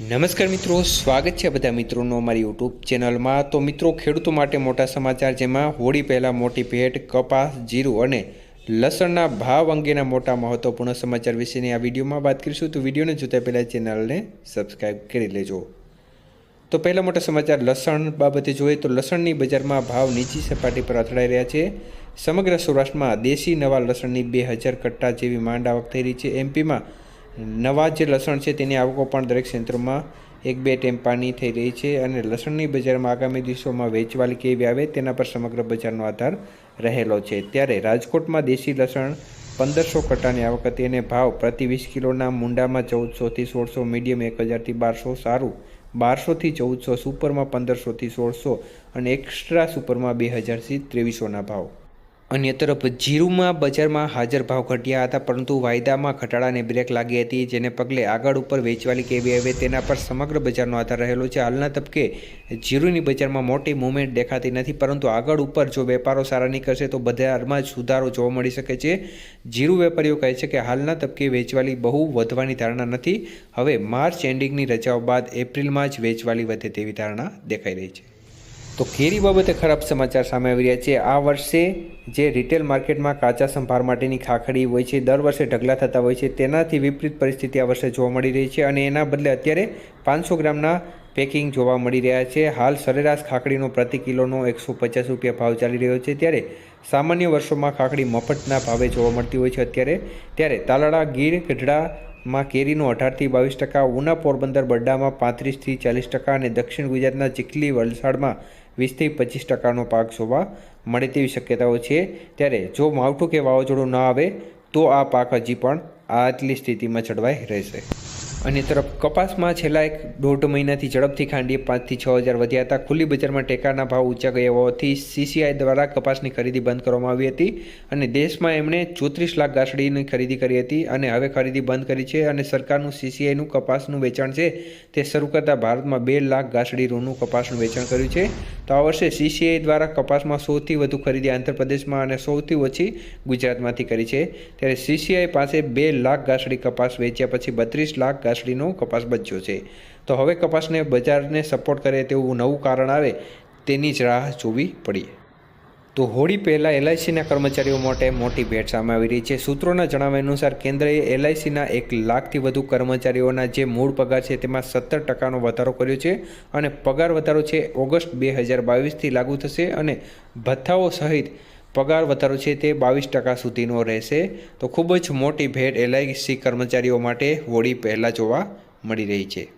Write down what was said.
નમસ્કાર મિત્રો, સ્વાગત છે બધા મિત્રોનો અમારી યુટ્યુબ ચેનલમાં. તો મિત્રો, ખેડૂતો માટે મોટા સમાચાર જેમાં હોળી પહેલાં મોટી ભેટ, કપાસ, જીરું અને લસણના ભાવ અંગેના મોટા મહત્વપૂર્ણ સમાચાર વિશેની આ વિડીયોમાં વાત કરીશું. તો વિડીયોને જોતા પહેલાં ચેનલને સબસ્ક્રાઈબ કરી લેજો. તો પહેલા મોટા સમાચાર, લસણ બાબતે જોઈએ તો લસણની બજારમાં ભાવ નીચી સપાટી પર અથડાઈ રહ્યા છે. સમગ્ર સૌરાષ્ટ્રમાં દેશી નવા લસણની બે હજાર કટ્ટા જેવી માંડ આવક થઈ રહી છે. એમપીમાં નવા જે લસણ છે તેની આવકો પણ દરેક ક્ષેત્રમાં એક બે ટેમ્પાની થઈ રહી છે અને લસણની બજારમાં આગામી દિવસોમાં વેચવાલી કેવી આવે તેના પર સમગ્ર બજારનો આધાર રહેલો છે. ત્યારે રાજકોટમાં દેશી લસણ પંદરસો કટ્ટાની આવક હતી અને ભાવ પ્રતિ વીસ કિલોના મુંડામાં ચૌદસોથી સોળસો, મીડિયમ એક હજારથી બારસો, સારું બારસોથી ચૌદસો, સુપરમાં પંદરસોથી સોળસો અને એક્સ્ટ્રા સુપરમાં બે હજારથી ત્રેવીસોના ભાવ. અન્ય તરફ જીરુમાં બજારમાં હાજર ભાવ ઘટ્યા હતા, પરંતુ વાયદામાં ઘટાડાને બ્રેક લાગી હતી, જેને પગલે આગળ ઉપર વેચવાલી કેવી આવે તેના પર સમગ્ર બજારનો આધાર રહેલો છે. હાલના તબકે જીરુની બજારમાં મોટી મૂવમેન્ટ દેખાતી નથી, પરંતુ આગળ ઉપર જો વેપારો સારા નીકળશે તો બજારમાં જ સુધારો જોવા મળી શકે છે. જીરુ વેપારીઓ કહે છે કે હાલના તબકે વેચવાલી બહુ વધવાની ધારણા નથી. હવે માર્ચ એન્ડિંગની રજાઓ બાદ એપ્રિલમાં જ વેચવાલી વધે તેવી ધારણા દેખાઈ રહી છે. તો કેરી બાબતે ખરાબ સમાચાર સામે આવી રહ્યા છે. આ વર્ષે જે રિટેલ માર્કેટમાં કાચા સંભાર માટેની ખાખડી હોય છે, દર વર્ષે ઢગલા થતા હોય છે, તેનાથી વિપરીત પરિસ્થિતિ આ વર્ષે જોવા મળી રહી છે અને એના બદલે અત્યારે પાંચસો ગ્રામના પેકિંગ જોવા મળી રહ્યા છે. હાલ સરેરાશ ખાખડીનો પ્રતિ કિલોનો એકસો પચાસ રૂપિયા ભાવ ચાલી રહ્યો છે. ત્યારે સામાન્ય વર્ષોમાં ખાખડી મફતના ભાવે જોવા મળતી હોય છે. અત્યારે ત્યારે તાલાળા, ગીર ગઢડા માં કેરીનો અઢારથી બાવીસ ટકા, ઉના પોરબંદર, બરડામાં પાંત્રીસથી ચાલીસ ટકા અને દક્ષિણ ગુજરાતના ચીખલી વલસાડમાં વીસથી પચીસ ટકાનો પાક જોવા મળે તેવી શક્યતાઓ છે. ત્યારે જો માવઠું કે વાવાઝોડું ન આવે, તો આ પાક હજી પણ આટલી સ્થિતિમાં ચડવાઈ રહેશે. અન્ય તરફ કપાસમાં છેલ્લા એક દોઢ મહિનાથી ઝડપથી ખાંડીએ પાંચથી છ હજાર વધ્યા હતા. ખુલ્લી બજારમાં ટેકાના ભાવ ઊંચા ગયા હોવાથી સીસીઆઈ દ્વારા કપાસની ખરીદી બંધ કરવામાં આવી હતી અને દેશમાં એમણે ચોત્રીસ લાખ ગાસડીની ખરીદી કરી હતી અને હવે ખરીદી બંધ કરી છે અને સરકારનું સીસીઆઈનું કપાસનું વેચાણ છે તે શરૂ કરતાં ભારતમાં બે લાખ ગાસડી રૂનું કપાસનું વેચાણ કર્યું છે. તો આ વર્ષે સીસીઆઈ દ્વારા કપાસમાં સૌથી વધુ ખરીદી આંધ્રપ્રદેશમાં અને સૌથી ઓછી ગુજરાતમાંથી કરી છે. ત્યારે સીસીઆઈ પાસે બે લાખ ગાસડી કપાસ વેચ્યા પછી બત્રીસ લાખ ગાંસડીનો કપાસ બચ્યો છે. તો હવે કપાસને બજારને સપોર્ટ કરે તેવું નવું કારણ આવે તેની જ રાહ જોવી પડી. તો હોળી પહેલાં એલઆઈસીના કર્મચારીઓ માટે મોટી ભેટ સામે આવી રહી છે. સૂત્રોના જણાવ્યા અનુસાર કેન્દ્રએ એલઆઈસીના એક લાખથી વધુ કર્મચારીઓના જે મૂળ પગાર છે તેમાં સત્તર ટકાનો વધારો કર્યો છે અને પગાર વધારો છે ઓગસ્ટ બે હજાર બાવીસથી લાગુ થશે અને ભથ્થાઓ સહિત પગાર વધારો છે તે બાવીસ ટકા સુધીનો રહેશે. તો ખૂબ જ મોટી ભેટ એલઆઈસી કર્મચારીઓ માટે હોળી પહેલાં જોવા મળી રહી છે.